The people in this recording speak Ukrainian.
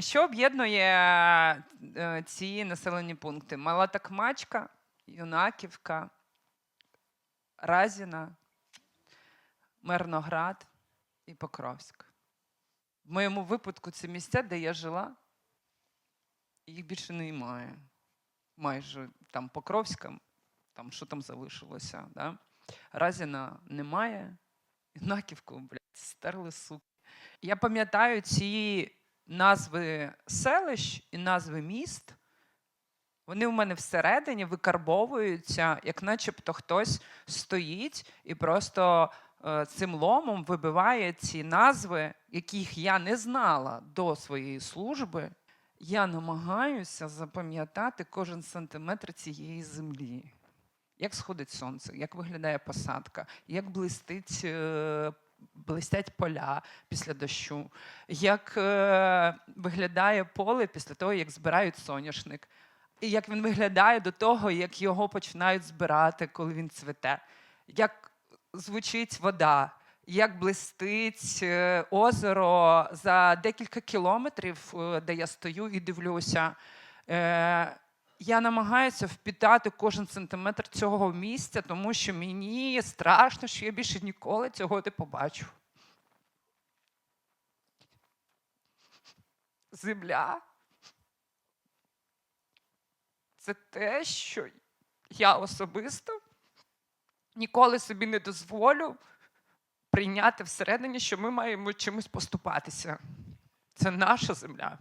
Що об'єднує е, ці населені пункти? Мала Такмачка, Юнаківка, Разіна, Мирноград і Покровськ. В моєму випадку це місця, де я жила, їх більше немає. Майже там Покровська, там що там залишилося. Да? Разіна немає, Юнаківку, блядь, стерли суки. Я пам'ятаю ці назви селищ і назви міст. Вони в мене всередині викарбовуються, як начебто хтось стоїть і просто е, цим ломом вибиває ці назви, яких я не знала до своєї служби. Я намагаюся запам'ятати кожен сантиметр цієї землі. Як сходить сонце, як виглядає посадка, як блистить, е, блистять поля після дощу, як е, виглядає поле після того, як збирають соняшник, і як він виглядає до того, як його починають збирати, коли він цвете, як звучить вода, як блистить е, озеро за декілька кілометрів, е, де я стою і дивлюся. Я намагаюся впітати кожен сантиметр цього місця, тому що мені страшно, що я більше ніколи цього не побачу. Земля це те, що я особисто ніколи собі не дозволю прийняти всередині, що ми маємо чимось поступатися. Це наша земля.